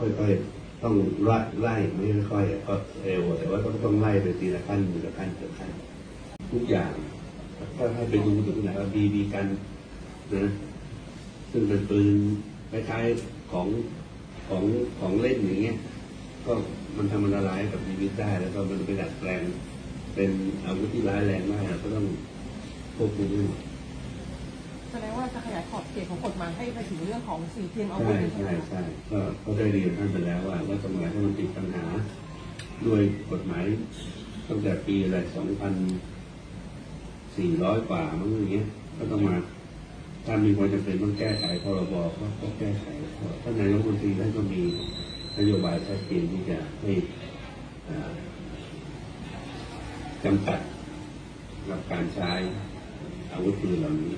ค่อยๆต้องไล่ไล่ไม่ค่อยๆก็เร็วแต่ว่าต้องต้องไล่ไปทีละขั้นทีละขั้นทีละขั้นทุกอย่างก็ให้ไปดูถึงไหนว่าบีบีกันนะซึ่งเป็นปืนคล้ายๆของของของเล่นอย่างเงี้ยก็มันทำมันละลายกับชีวิตได้แล้วก็มันไปดัดแปลงเป็นอาวุธที่ร้ายแรงมากก็ต้องควบคุมให้หมด แสดงว่าจะขยายขอบ เขตของกฎหมายให้ไปถึงเรื่องของสิ่งเทียมอาวุธใช่ใช่ใช่ก็ก็ได้เรียนท่านไปแล้วว่าว่าตรงไหนที่มันติดปัญหา ด้วยกฎหมายตั้งแต่ปีอะไรสองพันสี่ร้อยกว่ามั้งอย่างเงี้ยก็ต้องมาถ้ามีความจำเป็นต้องแก้ไขพรบก็ก็แก้ไขท่านนายกรัฐมนตรีท่านก็มีนโยบายชัดเจนที่จะให้จำกัดกับการใช้อาวุธปืนเหล่านี้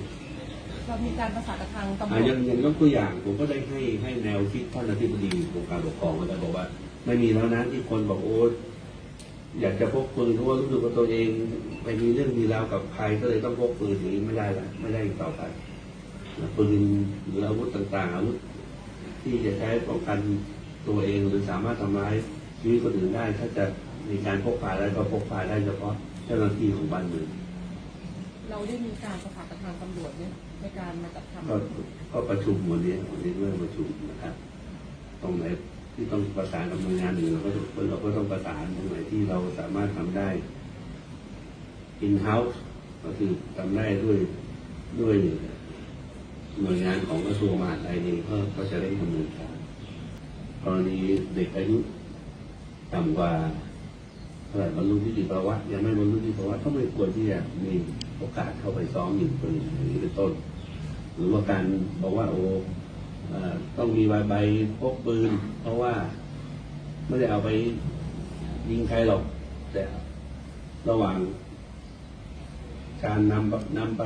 เรามีการประสานกับทางตำรอะวยัจงยังยกตัวอย่างผมก็ได้ให้ให้แนวคิดท่านอธิบดีกรมการปกครองมาแต่บอกว่า ไม่มีแล้วนะที่คนบอกโอ้อยากจะพกปืนเพราะว่ารู้สึกว่าตัวเองไปมีเรื่องมีราวกับใครก็เลยต้องพกปืนอย่างนี้ไม่ได้ละไม่ได้อีกต่อไปปืนหรืออาวุธต่างๆอาวุธที่จะใช้ป้องกันตัวเองหรือสามารถทำร้ายชีวิตคนอื่นได้ ถ้าจะมีการพกพาได้ก็พกพาได้เฉพาะเจ้าหน้าที่ของบ้านเมืองเราได้มีการประสานกับทางตำรวจเนี่ย ในการมาจัดทำก็ก็ประชุมวันนี้วันนี้เรื่อประชุมนะครับตรงไหนที่ต้องประสานกับหน่วยงานอื่นเราก็เราก็ต้องประสานตรงไหนที่เราสามารถทำได้ in house ก็คือทำได้ด้วยด้วยหน่วยงานของกระทรวงมหาดไทยเองก็ก็จะได้ดำเนินการกรณีเด็กอายุต่ำกว่าเท่าไหร่บรรลุนิติภาวะยังไม่บรรลุนิติภาวะก็ไม่ควรที่จะมีโอกาสเข้าไปซ้อมยิงปืนอย่างนี้เป็นต้น หรือว่าการบอกว่าโอ้ต้องมีใบใบพกปืน เพราะว่าไม่ได้เอาไปยิงใครหรอก แต่ระหว่าง การนำนำไป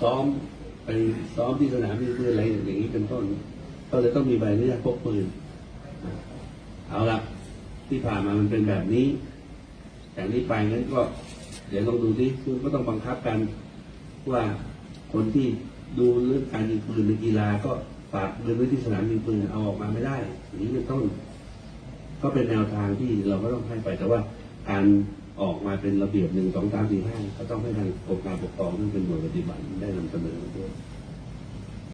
ซ้อมไปซ้อมที่สนามยิงปืนอะไรอย่างนี้เป็นต้น ก็เลยต้องมีใบอนุญาตพกปืน เอาละที่ผ่านมามันเป็นแบบนี้จากนี้ไปงั้นก็ เดี๋ยวลองดูที่คือก็ต้องบังคับกันว่าคนที่ ดูเรื่องการยิงปืนในกีฬาก็ฝากปืนไว้ที่สนามยิงปืนเอาออกมาไม่ได้อย่างนี้เป็นต้นก็เป็นแนวทางที่เราก็ต้องให้ไป แต่ว่าการออกมาเป็นระเบียบหนึ่งสองสามสี่ห้าก็ต้องให้ทางกรมการปกครองซึ่งเป็นหน่วยปฏิบัติได้นำเสนอด้วย